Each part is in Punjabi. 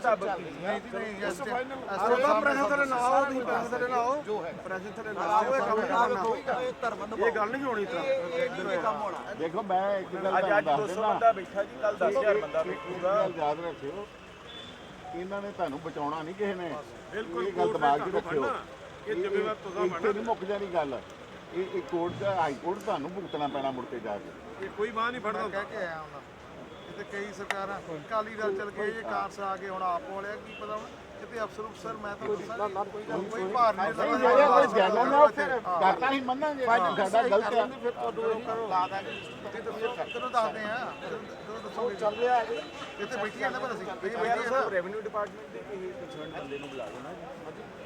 ਮੁਤਾਬਕ। ਕੀਤੀ ਹੈ ਅਸਲ ਪ੍ਰੈਸ਼ਰ ਥੱਲੇ ਨਾ ਆਓ ਤੁਸੀਂ ਪ੍ਰੈਸ਼ਰ ਥੱਲੇ ਨਾ ਆਓ। ਜੋ ਹੈ ਪ੍ਰੈਸ਼ਰ ਥੱਲੇ ਨਾ ਆਓ ਇਹ ਕੰਮ ਕਰਨਾ। ਇਹ ਗੱਲ ਨਹੀਂ ਹੋਣੀ ਤਾਂ। ਦੇਖੋ ਮੈਂ ਇੱਕ ਗੱਲ ਅੱਜ ਅੱਜ ਤੁਹਾਨੂੰ 200 ਦੱਸ ਦਿੰਦਾ। ਬੰਦਾ ਬੈਠਾ ਜੀ ਕੱਲ 10000 ਬੰਦਾ ਇੱਕ ਬੈਠੂਗਾ। ਗੱਲ ਯਾਦ ਰੱਖਿਓ ਇਹਨਾਂ ਨੇ ਤੁਹਾਨੂੰ ਬਚਾਉਣਾ ਨਹੀਂ ਕਿਸੇ ਨੇ। ਬਿਲਕੁਲ ਇਹ ਗੱਲ ਦਿਮਾਗ 'ਚ ਰੱਖਿਓ। ਇਹ ਜ਼ਿੰਮੇਵਾਰ ਤੁਸੀਂ ਇੱਥੇ ਨਹੀਂ ਮੁੱਕ ਜਾਣੀ ਗੱਲ। ਇਹ ਕੋਰਟ ਦਾ ਹਾਈ ਕੋਰਟ ਤੁਹਾਨੂੰ ਭੁਗਤਣਾ ਪੈਣਾ ਮੁੜ ਕੇ ਜਾ ਕੇ। ਕੋਈ ਬਾਹ ਨਹੀਂ ਫੜਦਾ ਕਹਿ ਕੇ ਆਇਆ ਹੁਣ ਤੇ ਕਈ ਸਰਕਾਰਾਂ ਕਾਲੀ ਦਲ ਚੱਲ ਗਏ, ਇਹ ਕਾਂਸ ਆ ਕੇ ਹੁਣ ਆਪ ਵਾਲਿਆ ਕੀ ਪਤਾ ਹੁਣ? ਕਿਤੇ ਅਫਸਰ ਅਫਸਰ ਮੈਂ ਤਾਂ ਦੱਸਾਂ ਕੋਈ ਭਾਰ ਨਹੀਂ ਜੇ ਕੋਈ ਜਾਣਾ ਨਾ ਫਿਰ ਕਰਤਾ ਹੀ। ਮੰਨਾਂਗੇ। ਸਾਡਾ ਗਲਤ ਹੈ ਫਿਰ ਤੁਹਾਨੂੰ ਲਾ ਦਾਂਗੇ। ਤੈਨੂੰ ਦੱਸਦੇ ਆ ਤੈਨੂੰ ਦੱਸੋ ਚੱਲ ਰਿਹਾ ਇੱਥੇ ਬੈਠੀਆਂ ਨਾ ਪਰ ਅਸੀਂ। ਇਹ ਬੈਠੀਆਂ ਨਾ ਰੈਵਨਿਊ ਡਿਪਾਰਟਮੈਂਟ ਦੇ ਕਿਸੇ ਕੰਸਰਨ ਬੰਦੇ ਨੂੰ ਬੁਲਾ ਲਓ ਨਾ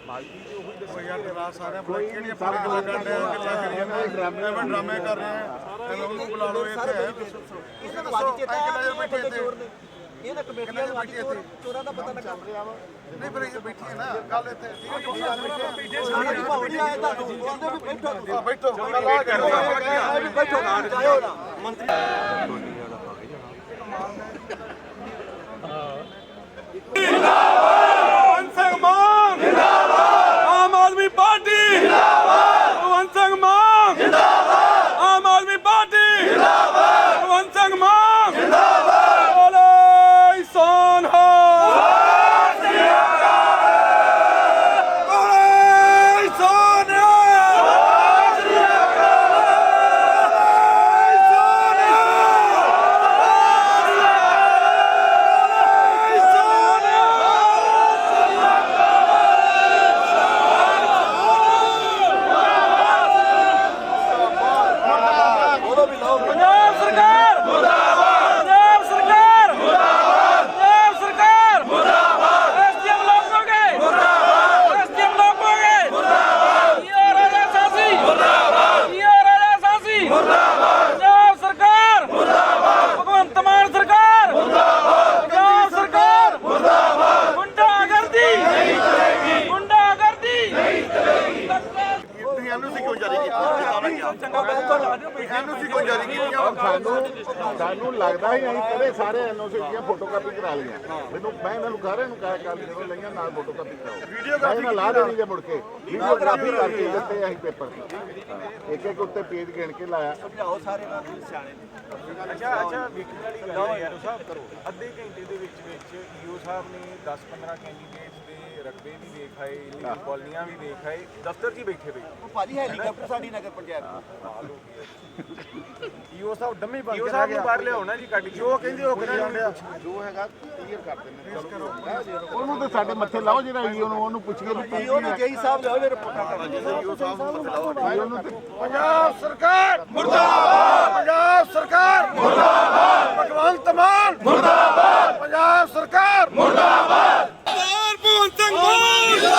ਮਾਲਕੀ ਤੇ ਉਹੀ ਦੱਸੋ। ਯਾਰ ਦਰਾ ਸਾਰਿਆਂ ਬੁਲਾ ਕਿਹੜੀਆਂ ਪਾਰਟੀਆਂ ਦਾ ਕਰ ਰਹੇ ਆ ਕਿੱਲਾ ਕਰੀ ਜਾਂਦੇ ਡਰਾਮੇ ਡਰਾਮੇ ਕਰ ਰਹੇ ਆ। ਐਵੇਂ ਉਹਨੂੰ ਬੁਲਾ ਲਓ ਇੱਥੇ। ਹੈ ਇਹਨਾਂ ਨੂੰ ਬਾਜੀ ਚੇਤਾ ਕਿੰਨਾ ਬੈਠੇ ਇੱਥੇ? ਇਹ ਤਾਂ ਕਮੇਟੀਆਂ ਨੂੰ ਅੱਜ ਚੋਰ- ਚੋਰਾਂ ਦਾ ਪਤਾ ਲੱਗਾ। ਨਹੀਂ ਪਰ ਇਹ ਬੈਠੀ ਹੈ ਨਾ ਗੱਲ ਇੱਥੇ ਠੀਕ ਹੈ ਬੈਠੇ ਵੀ ਭਾਉਣੀ ਆਇਆ ਤੁਹਾਨੂੰ ਉਹਦੇ ਵੀ ਬੈਠੋ। ਬੈਠੋ ਗੱਲ ਆ ਵੀ ਬੈਠੋ। ਜਾਇਓ ਨਾ। ਭਗਵੰਤ ਸਿੰਘ ਮਾਨ ਜਿੰਦਾਬਾਦ ਆਮ ਆਦਮੀ ਪਾਰਟੀ ਜਿੰਦਾਬਾਦ ਭਗਵੰਤ ਸਿੰਘ ਮਾਨ ਜਿੰਦਾਬਾਦ ਆਮ ਆਦਮੀ ਪਾਰਟੀ ਜਿੰਦਾਬਾਦ ਭਗਵੰਤ ਸਿੰਘ ਮਾਨ ਜਿੰਦਾਬਾਦ ਬੋਲੇ ਸੋਨ ਹੋ ਬੋਲੇ ਸੋਨ ਪੰਜਾਬ ਸਰਕਾਰ ਮੁਰਦਾਬਾਦ ਪੰਜਾਬ ਸਰਕਾਰ ਮੁਰਦਾਬਾਦ ਪੰਜਾਬ ਸਰਕਾਰ ਮੁਰਦਾਬਾਦ ਐਸਡੀਐਮ ਲੋਕੋਗੇ ਮੁਰਦਾਬਾਦ ਐਸਡੀਐਮ ਲੋਕੋਗੇ ਮੁਰਦਾਬਾਦ ਇਹ ਰਾਜਾ ਸਾਸੀ ਮੁਰਦਾਬਾਦ ਇਹ ਰਾਜਾ ਸਾਸੀ ਮੁਰਦਾਬਾਦ ਪੰਜਾਬ ਸਰਕਾਰ ਮੁਰਦਾਬਾਦ ਭਗਵੰਤ ਮਾਨ ਸਰਕਾਰ ਮੁਰਦਾਬਾਦ ਪੰਜਾਬ ਸਰਕਾਰ ਮੁਰਦਾਬਾਦ ਗੁੰਡਾਗਰਦੀ ਨਹੀਂ ਚਲੇਗੀ ਗੁੰਡਾਗਰਦੀ ਨਹੀਂ ਚਲੇਗੀ ਤੁਸੀਂ ਐਨਓਸੀ ਕਿਉਂ ਜਾਰੀ ਕੀਤੀ ਐਨਓਸੀ ਕਿਉਂ ਜਾਰੀ ਕੀਤੀ ਔਰ ਸਾਨੂੰ ਸਾਨੂੰ ਲੱਗਦਾ ਹੀ ਅਸੀਂ ਕਦੇ ਸਾਰੇ ਐਨਓਸੀ ਦੀਆਂ ਫੋਟੋਕਾਪੀ ਕਰਾ ਲਈਆਂ ਮੈਨੂੰ ਮੈਂ ਇਹਨਾਂ ਨੂੰ ਕਹਿ ਰਿਹਾ ਨੂੰ ਕਹਿ ਕਰ ਜਦੋਂ ਲਈਆਂ ਨਾਲ ਫੋਟੋਕਾਪੀ ਕਰਾਓ ਵੀਡੀਓਗ੍ਰਾਫੀ ਨਾਲ ਲਾ ਦੇਣੀ ਜੇ ਮੁੜ ਕੇ ਵੀਡੀਓਗ੍ਰਾਫੀ ਕਰਕੇ ਦਿੱਤੇ ਅਸੀਂ ਪੇਪਰ ਇੱਕ ਇੱਕ ਉੱਤੇ ਪੇਜ ਗਿਣ ਕੇ ਲਾਇਆ ਸਮਝਾਓ ਸਾਰੇ ਨਾਲ ਸਿਆਣੇ ਨੇ ਅੱਛਾ ਅੱਛਾ ਵੇਖਣ ਵਾਲੀ ਗੱਲ ਹੈ ਯਾਰ ਸਾਹਿਬ ਕਰੋ ਅੱਧੇ ਘੰਟੇ ਦੇ ਵਿੱਚ ਵਿੱਚ ਈਓ ਸਾਹਿਬ ਨੇ 10 15 ਕੈਂਡੀਡੇਟਸ ਦੇ ਰਕਬੇ ਵੀ ਵੇਖ ਆਏ ਲੀਗਲ ਕਾਲਨੀਆਂ ਵੀ ਵੇਖ ਆਏ ਦਫ਼ਤਰ 'ਚ ਹੀ ਬੈਠੇ ਬਈ। ਉਹ ਭਾਜੀ ਹੈਲੀਕਾਪਟਰ ਸਾਡੀ ਨਗਰ ਪੰਚਾਇਤ ਨੂੰ ਈਓ ਸਾਹਿਬ ਡੰਮੀ ਬਣ ਈਓ ਸਾਹਿਬ ਨੂੰ ਬਾਹਰ ਲਿਆਓ ਨਾ ਜੀ ਕੱਢ ਜੋ ਕਹਿੰਦੇ ਉਹ ਕਰੀ ਜਾਂਦੇ। ਆ ਜੋ ਹੈਗਾ ਕਲੀਅਰ ਕਰ ਦਿੰਦੇ ਉਹਨੂੰ ਤੇ ਸਾਡੇ ਮੱਥੇ ਲਾਓ ਜਿਹੜਾ ਹੀ ਉਹਨੂੰ ਉਹਨੂੰ ਪੁੱਛੀਏ ਵੀ ਕੀ ਉਹਨੂੰ ਜੇਈ ਸਾਹਿਬ ਲਿਆਓ ਮੇਰੇ ਤੇ ਪੰਜਾਬ ਸਰਕਾਰ ਮੁਰਦਾਬਾਦ। ਪੰਜਾਬ ਸਰਕਾਰ ਮੁਰਦਾਬਾਦ। ਭਗਵੰਤ ਮਾਨ ਮੁਰਦਾਬਾਦ। ਪੰਜਾਬ ਸਰਕਾਰ ਸਰਦਾਰ ਭਗਵੰਤ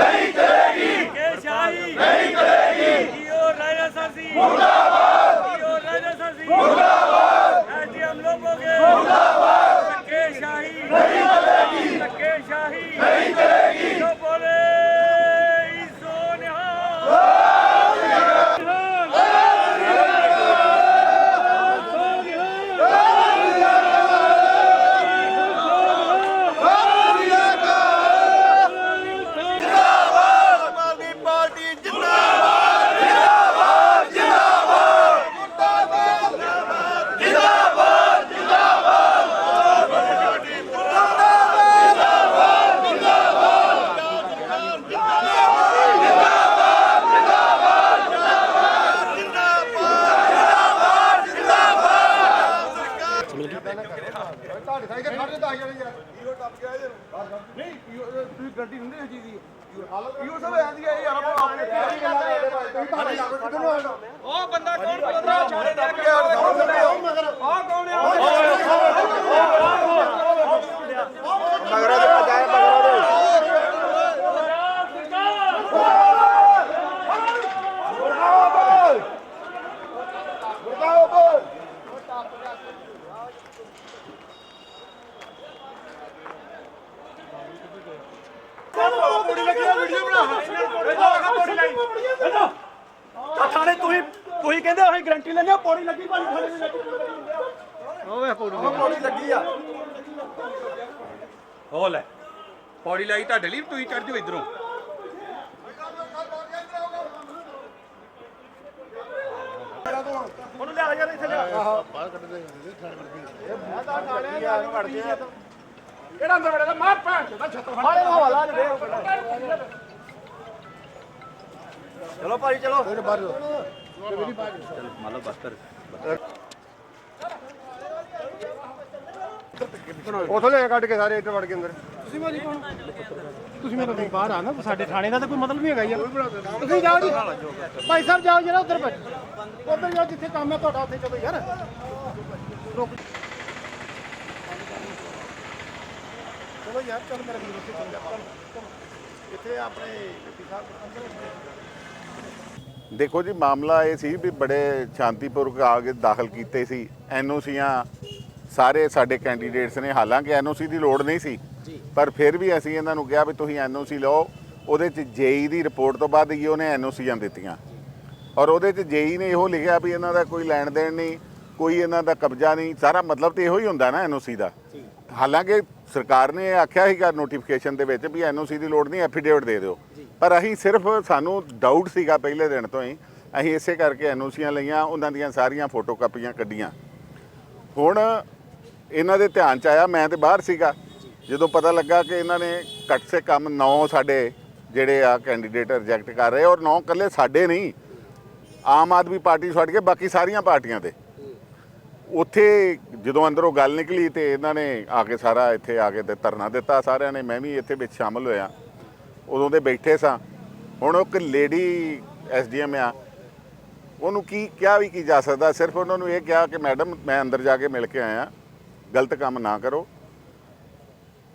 ਨਹੀਂ ਚਲੇਗੀ ਕੇ ਸ਼ਾਹੀ ਨਹੀਂ ਚਲੇਗੀ ਜੀਓ ਰਾਜਾ ਸਰਸੀ ਮੁਰਦਾਬਾਦ। ਜੀਓ ਰਾਜਾ ਸਰਸੀ ਮੁਰਦਾਬਾਦ। ਐਸੀ ਹਮ ਲੋਗੋਂ ਕੇ। ਮੁਰਦਾਬਾਦ। ਨਹੀਂ ਤੁਸੀਂ ਗੱਡੀ ਨਹੀਂ ਜੀ ਦੀ ਹੀਰੋ ਸਭ ਆਂਦੀ ਹੈ ਯਾਰ ਆਪਾਂ ਆਪਣੇ ਉਹ ਬੰਦਾ ਕੌਣ ਪਤਰਾ ਛਾੜੇ ਲੈ ਕੇ ਆ ਕੌਣ ਆ ਥਾਣੇ ਤੁਸੀਂ ਤੁਸੀਂ ਕਹਿੰਦੇ ਅਸੀਂ ਗਰੰਟੀ ਲੈਣੇ ਪੌੜੀ ਲੱਗੀ ਭਾਜੀ ਥਾਣੇ ਦੀ ਲੱਗੀ। ਹੋ ਲੈ ਪੌੜੀ ਲਾਈ ਤੁਹਾਡੇ ਲਈ ਤੁਸੀਂ ਚੜ ਜਾਓ ਇਧਰੋਂ। ਉਹਨੂੰ ਲਿਆ ਯਾਰ ਇੱਥੇ ਲਿਆ। ਕਿਹੜਾ ਅੰਦਰ ਵੜੇਗਾ ਮਾਰ ਭੈਣ ਚੋਦਾ ਛੱਤ ਫੜ ਹਾਲੇ ਹਵਾਲਾ ਦੇ। ਚਲੋ ਭਾਈ ਚਲੋ। ਉਥੋਂ ਲੈ ਕੱਢ ਕੇ ਸਾਰੇ ਇੱਧਰ ਵੜ ਕੇ ਅੰਦਰ। ਤੁਸੀਂ ਮੇਰੇ ਤੋਂ ਬਾਹਰ ਆ ਨਾ ਸਾਡੇ ਥਾਣੇ ਦਾ ਤਾਂ ਕੋਈ ਮਤਲਬ ਨਹੀਂ ਹੈਗਾ ਯਾਰ। ਤੁਸੀਂ ਜਾਓ ਜੀ। ਭਾਈ ਸਾਹਿਬ ਜਾਓ ਜਰਾ ਉੱਧਰ ਬੈਠੋ। ਉੱਧਰ ਜਾਓ, ਜਿੱਥੇ ਕੰਮ ਹੈ ਤੁਹਾਡਾ, ਉੱਥੇ ਚਲੋ ਯਾਰ। ਰੁਕ ਚਲੋ ਯਾਰ, ਚੱਲ ਮੇਰੇ ਵੀਰ ਉੱਥੇ ਚੱਲ ਜਾ। ਇੱਥੇ ਆਪਣੇ ਸਾਹਿਬ ਅੰਦਰ ਦੇਖੋ ਜੀ ਮਾਮਲਾ ਇਹ ਸੀ ਵੀ ਬੜੇ ਸ਼ਾਂਤੀਪੂਰਵਕ ਆ ਕੇ ਦਾਖਲ ਕੀਤੇ ਸੀ। ਐਨਓਸੀਆਂ ਸਾਰੇ ਸਾਡੇ ਕੈਂਡੀਡੇਟਸ ਨੇ ਹਾਲਾਂਕਿ ਐਨਓਸੀ ਦੀ ਲੋੜ ਨਹੀਂ ਸੀ। ਪਰ ਫਿਰ ਵੀ ਅਸੀਂ ਇਹਨਾਂ ਨੂੰ ਕਿਹਾ ਵੀ ਤੁਸੀਂ ਐਨਓਸੀ ਲਓ। ਉਹਦੇ ਚ ਜੇਈ ਦੀ ਰਿਪੋਰਟ ਤੋਂ ਬਾਅਦ ਹੀ ਉਹਨੇ ਐਨਓਸੀਆਂ ਦਿੱਤੀਆਂ। ਔਰ ਉਹਦੇ ਚ ਜੇਈ ਨੇ ਇਹੋ ਲਿਖਿਆ ਵੀ ਇਹਨਾਂ ਦਾ ਕੋਈ ਲੈਣ ਦੇਣ ਨਹੀਂ ਕੋਈ ਇਹਨਾਂ ਦਾ ਕਬਜ਼ਾ ਨਹੀਂ। ਸਾਰਾ ਮਤਲਬ ਤੇ ਇਹੋ ਹੀ ਹੁੰਦਾ ਨਾ ਐਨਓਸੀ ਦਾ। ਹਾਲਾਂਕਿ ਸਰਕਾਰ ਨੇ ਇਹ ਆਖਿਆ ਸੀਗਾ ਨੋਟੀਫਿਕੇਸ਼ਨ ਦੇ ਵਿੱਚ ਵੀ ਐਨਓਸੀ ਦੀ ਲੋੜ ਨਹੀਂ ਐਫੀਡੇਵਿਟ ਦੇ ਦਿਓ। ਪਰ ਅਸੀਂ ਸਿਰਫ ਸਾਨੂੰ ਡਾਊਟ ਸੀਗਾ ਪਹਿਲੇ ਦਿਨ ਤੋਂ ਹੀ। ਅਸੀਂ ਇਸੇ ਕਰਕੇ ਐਨਓਸੀਆਂ ਲਈਆਂ, ਉਹਨਾਂ ਦੀਆਂ ਸਾਰੀਆਂ ਫੋਟੋ ਕਾਪੀਆਂ ਕੱਢੀਆਂ। ਹੁਣ ਇਹਨਾਂ ਦੇ ਧਿਆਨ ਚ ਆਇਆ, ਮੈਂ ਤੇ ਬਾਹਰ ਸੀਗਾ। ਜਦੋਂ ਪਤਾ ਲੱਗਾ ਕਿ ਇਹਨਾਂ ਨੇ ਘੱਟ ਸੇ ਕਮ 9 ਸਾਡੇ ਜਿਹੜੇ ਆ ਕੈਂਡੀਡੇਟ ਰਿਜੈਕਟ ਕਰ ਰਹੇ, ਔਰ 9 ਇਕੱਲੇ ਸਾਡੇ ਨਹੀਂ, ਆਮ ਆਦਮੀ ਪਾਰਟੀ ਛੱਡ ਕੇ ਬਾਕੀ ਸਾਰੀਆਂ ਪਾਰਟੀਆਂ ਦੇ ਉੱਥੇ ਜਦੋਂ ਅੰਦਰੋਂ ਗੱਲ ਨਿਕਲੀ ਤੇ ਇਹਨਾਂ ਨੇ ਆ ਕੇ ਸਾਰਾ ਇੱਥੇ ਆ ਕੇ ਤੇ ਧਰਨਾ ਦਿੱਤਾ ਸਾਰਿਆਂ ਨੇ, ਮੈਂ ਵੀ ਇੱਥੇ ਵਿੱਚ ਸ਼ਾਮਲ ਹੋਇਆ। ਉਦੋਂ ਦੇ ਬੈਠੇ ਸਾਂ। ਹੁਣ ਉਹ ਇੱਕ ਲੇਡੀ ਐਸਡੀਐਮ ਆ। ਉਹਨੂੰ ਕੀ, ਕਿਹਾ ਵੀ ਕੀ ਜਾ ਸਕਦਾ? ਸਿਰਫ ਉਹਨਾਂ ਨੂੰ ਇਹ ਕਿਹਾ ਕਿ ਮੈਡਮ, ਮੈਂ ਅੰਦਰ ਜਾ ਕੇ ਮਿਲ ਕੇ ਆਇਆ। ਗਲਤ ਕੰਮ ਨਾ ਕਰੋ।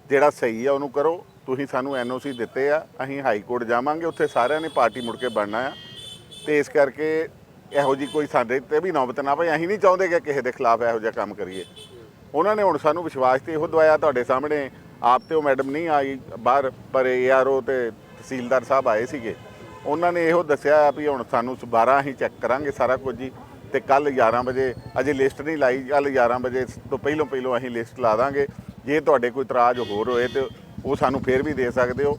ਜਿਹੜਾ ਸਹੀ ਆ ਉਹਨੂੰ ਕਰੋ। ਤੁਸੀਂ ਸਾਨੂੰ ਐਨਓਸੀ ਦਿੱਤੇ ਆ। ਅਸੀਂ ਹਾਈ ਕੋਰਟ ਜਾਵਾਂਗੇ। ਉੱਥੇ ਸਾਰਿਆਂ ਨੇ ਪਾਰਟੀ ਮੁੜ ਕੇ ਬਣਨਾ ਆ। ਤੇ ਇਸ ਕਰਕੇ ਇਹੋ ਜੀ ਕੋਈ ਸਾਡੇ ਤੇ ਵੀ ਨੌਬਤ ਨਾ ਪਈ ਅਸੀਂ ਨਹੀਂ ਚਾਹੁੰਦੇ ਕਿ ਕਿਸੇ ਦੇ ਖਿਲਾਫ ਇਹੋ ਜਿਹਾ ਕੰਮ ਕਰੀਏ। ਉਹਨਾਂ ਨੇ ਹੁਣ ਸਾਨੂੰ ਵਿਸ਼ਵਾਸ ਤੇ ਇਹੋ ਦਵਾਇਆ ਤੁਹਾਡੇ ਸਾਹਮਣੇ। ਆਪ ਤੇ ਉਹ ਮੈਡਮ ਨਹੀਂ ਆਈ ਬਾਹਰ, ਪਰ ਏਆਰਓ ਤੇ ਤਹਿਸੀਲਦਾਰ ਸਾਹਿਬ ਆਏ ਸੀਗੇ। ਉਹਨਾਂ ਨੇ ਇਹੋ ਦੱਸਿਆ ਵੀ ਹੁਣ ਸਾਨੂੰ 12 ਅਸੀਂ ਚੈੱਕ ਕਰਾਂਗੇ ਸਾਰਾ ਕੁਝ ਜੀ, ਤੇ ਕੱਲ 11 ਵਜੇ, ਅਜੇ ਲਿਸਟ ਨਹੀਂ ਲਾਈ ਕੱਲ 11 ਵਜੇ ਤੋਂ ਪਹਿਲੋਂ ਪਹਿਲੋਂ ਅਸੀਂ ਲਿਸਟ ਲਾ ਦਾਂਗੇ। ਜੇ ਤੁਹਾਡੇ ਕੋਈ ਇਤਰਾਜ਼ ਹੋਰ ਹੋਏ ਤੇ ਉਹ ਸਾਨੂੰ ਫੇਰ ਵੀ ਦੇ ਸਕਦੇ ਹੋ।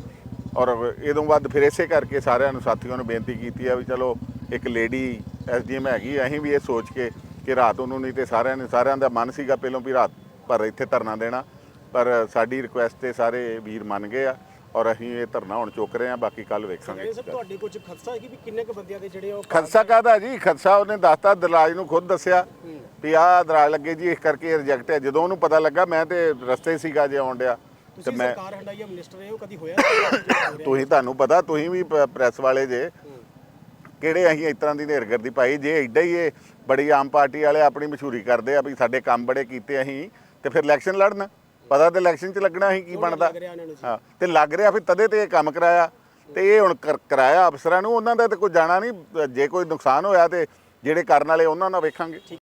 ਔਰ ਇਦੋਂ ਬਾਅਦ ਫਿਰ ਇਸੇ ਕਰਕੇ ਸਾਰਿਆਂ ਨੂੰ ਸਾਥੀਆਂ ਨੂੰ ਬੇਨਤੀ ਕੀਤੀ ਆ ਵੀ ਚਲੋ ਇੱਕ ਲੇਡੀ ਐਸਡੀਐਮ ਹੈਗੀ ਅਸੀਂ ਵੀ ਇਹ ਸੋਚ ਕੇ ਕਿ ਰਾਤ ਉਹਨੂੰ ਨਹੀਂ ਤੇ ਸਾਰਿਆਂ ਨੇ ਸਾਰਿਆਂ ਦਾ ਮਨ ਸੀਗਾ ਪਹਿਲੋਂ ਵੀ ਰਾਤ ਪਰ ਇੱਥੇ ਧਰਨਾ ਦੇਣਾ। ਪਰ ਸਾਡੀ ਰਿਕੁਐਸਟ ਤੇ ਸਾਰੇ ਵੀਰ ਮੰਨ ਗਏ ਆ ਔਰ ਅਸੀਂ ਇਹ ਧਰਨਾ ਹੁਣ ਚੁੱਕ ਰਹੇ ਆ ਬਾਕੀ ਕੱਲ ਵੇਖਾਂਗੇ ਸਰ ਤੁਹਾਡੇ ਕੁਝ ਖਦਸ਼ਾ ਹੈ ਕਿ ਵੀ ਕਿੰਨੇ ਕੁ ਬੰਦਿਆਂ ਦੇ ਜਿਹੜੇ ਉਹ ਖਦਸ਼ਾ ਕਾਹਦਾ ਜੀ? ਖਦਸ਼ਾ ਉਹਨੇ ਦੱਸਤਾ ਦਰਾਜ ਨੂੰ ਖੁਦ ਦੱਸਿਆ ਵੀ ਆਹ ਦਰਾਜ ਲੱਗੇ ਜੀ ਇਸ ਕਰਕੇ ਰਿਜੈਕਟ ਹੈ। ਜਦੋਂ ਉਹਨੂੰ ਪਤਾ ਲੱਗਾ ਮੈਂ ਤੇ ਰਸਤੇ ਸੀਗਾ ਜੇ ਆਉਣ ਡਿਆ। ਤੇ ਤੁਸੀਂ ਮੈਂ ਸਰਕਾਰ ਹੰਡਾਈਆ ਮਿਨਿਸਟਰ ਰਹੇ ਹੋ ਕਦੀ ਹੋਇਆ? ਤੁਸੀਂ ਤੁਹਾਨੂੰ ਪਤਾ ਤੁਸੀਂ ਵੀ ਪ੍ਰੈਸ ਵਾਲੇ ਜੇ। ਕਿਹੜੇ ਅਸੀਂ ਇਸ ਤਰ੍ਹਾਂ ਦੀ ਨੇਰਗਰਦੀ ਪਾਈ? ਜੇ ਐਡਾ ਹੀ ਇਹ ਬੜੀ ਆਮ ਪਾਰਟੀ ਵਾਲੇ ਆਪਣੀ ਮਸ਼ਹੂਰੀ ਕਰਦੇ ਆ ਵੀ ਸਾਡੇ ਕੰਮ ਬੜੇ ਕੀਤੇ ਅਸੀਂ ਤੇ ਫਿਰ ਇਲੈਕਸ਼ਨ ਲੜਨ। ਪਤਾ ਤੇ ਇਲੈਕਸ਼ਨ 'ਚ ਲੱਗਣਾ ਅਸੀਂ ਕੀ ਬਣਦਾ। ਹਾਂ ਤੇ ਲੱਗ ਰਿਹਾ ਫਿਰ ਤਦੇ ਤੇ ਇਹ ਕੰਮ ਕਰਾਇਆ। ਤੇ ਇਹ ਹੁਣ ਕਰ- ਕਰਾਇਆ ਅਫਸਰਾਂ ਨੂੰ ਉਹਨਾਂ ਦਾ ਤੇ ਕੋਈ ਜਾਣਾ ਨਹੀਂ। ਜੇ ਕੋਈ ਨੁਕਸਾਨ ਹੋਇਆ ਤੇ ਜਿਹੜੇ ਕਰਨ ਵਾਲੇ ਉਹਨਾਂ ਨਾਲ ਵੇਖਾਂਗੇ।